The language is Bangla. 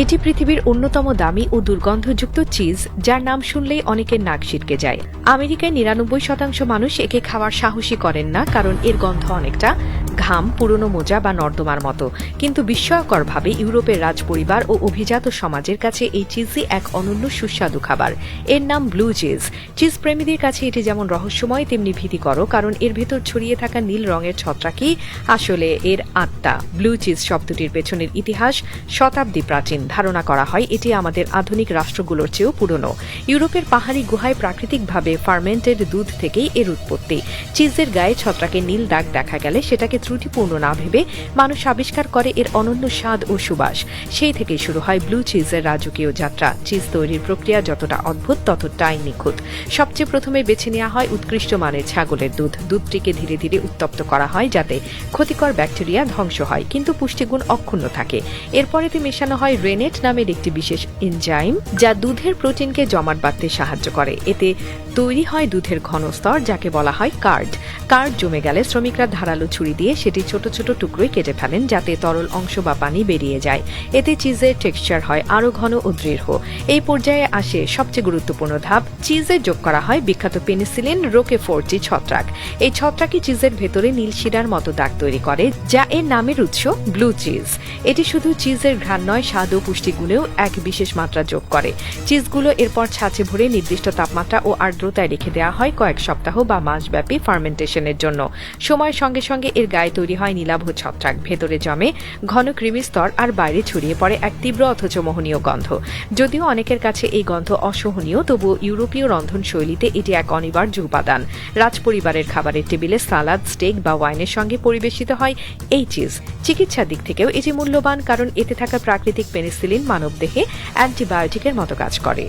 এটি পৃথিবীর অন্যতম দামি ও দুর্গন্ধযুক্ত চিজ, যার নাম শুনলেই অনেকের নাক ছিটকে যায়। আমেরিকায় নিরানব্বই শতাংশ মানুষ একে খাওয়ার সাহসী করেন না, কারণ এর গন্ধ অনেকটা ঘাম, পুরনো মোজা বা নর্দমার মতো। কিন্তু বিস্ময়করভাবে ইউরোপের রাজপরিবার ও অভিজাত সমাজের কাছে এই চিজই এক অনন্য সুস্বাদু খাবার। এর নাম ব্লু চিজ। চিজ প্রেমীদের কাছে এটি যেমন রহস্যময়, তেমনি ভীতিকর, কারণ এর ভেতর ছড়িয়ে থাকা নীল রঙের ছত্রাকই আসলে এর আত্মা? ব্লু চিজ শব্দটির পেছনের ইতিহাস শতাব্দী প্রাচীন। ধারণা করা হয় এটি আমাদের আধুনিক রাষ্ট্রগুলোর চেয়েও পুরনো। ইউরোপের পাহাড়ি গুহায় প্রাকৃতিকভাবে ফার্মেন্টেড দুধ থেকেই এর উৎপত্তি। চিজের গায়ে ছত্রাকের নীল দাগ দেখা গেলে সেটাকে ত্রুটিপূর্ণ না ভেবে মানুষ আবিষ্কার করে এর অনন্য স্বাদ ও সুবাস। সেই থেকে শুরু হয় ব্লু চিজের রাজকীয় যাত্রা। চিজ তৈরির প্রক্রিয়া যতটা অদ্ভুত, ততটাই নিখুঁত। সবচেয়ে প্রথমে বেছে নেওয়া হয় উৎকৃষ্ট মানের ছাগলের দুধ। দুধটিকে ধীরে ধীরে উত্তপ্ত করা হয় যাতে ক্ষতিকর ব্যাকটেরিয়া ধ্বংস হয়, কিন্তু পুষ্টিগুণ অক্ষুণ্ণ থাকে। এরপর এতে মেশানো হয় রেনেট নামের একটি বিশেষ এনজাইম, যা দুধের প্রোটিনকে জমাট বাঁধতে সাহায্য করে। এতে তৈরি হয় দুধের ঘনস্তর, যাকে বলা হয় কার্ড। কার্ড জমে গেলে শ্রমিকরা ধারালো ছুরি দিয়ে সেটি ছোট ছোট টুকরোয় কেটে ফেলেন যাতে তরল অংশ বা পানি বেরিয়ে যায়। এতে চিজের টেক্সচার হয় আরও ঘন ও দৃঢ়। এই পর্যায়ে আসে সবচেয়ে গুরুত্বপূর্ণ ধাপ, চিজে যোগ করা হয় বিখ্যাত পেনিসিলিন রোকে ফোরজি ছত্রাক। এই ছত্রাকই চিজের ভেতরে নীল শিরার মতো দাগ তৈরি করে, যা এর নামের উৎস ব্লু চিজ। এটি শুধু চিজের ঘ্রাণ নয় স্বাদ ও পুষ্টিগুণেও এক বিশেষ মাত্রা যোগ করে। চিজগুলো এরপর ছাঁচে ভরে নির্দিষ্ট তাপমাত্রা ও আর্দ্রতায় রেখে দেওয়া হয় কয়েক সপ্তাহ বা মাসব্যাপী ফার্মেন্টেশনের জন্য। সময়ের সঙ্গে সঙ্গে এর গায়ে তৈরি হয় নীলাভ ছত্রাক ভেতরে জমে, ঘন কৃমি স্তর আর বাইরে ছড়িয়ে পড়ে এক তীব্র অথচ মোহনীয় গন্ধ। যদিও অনেকের কাছে এই গন্ধ অসহনীয় তবুও ইউরোপীয় রন্ধনশৈলীতে এটি এক অনিবার্য উপাদান। রাজপরিবারের খাবারের টেবিলে সালাদ, স্টেক বা ওয়াইনের সঙ্গে পরিবেশিত হয় এই চিজ। চিকিৎসার দিক থেকেও এটি মূল্যবান, কারণ এতে থাকা প্রাকৃতিক পেনিসিলিন মানবদেহে অ্যান্টিবায়োটিকের মতো কাজ করে।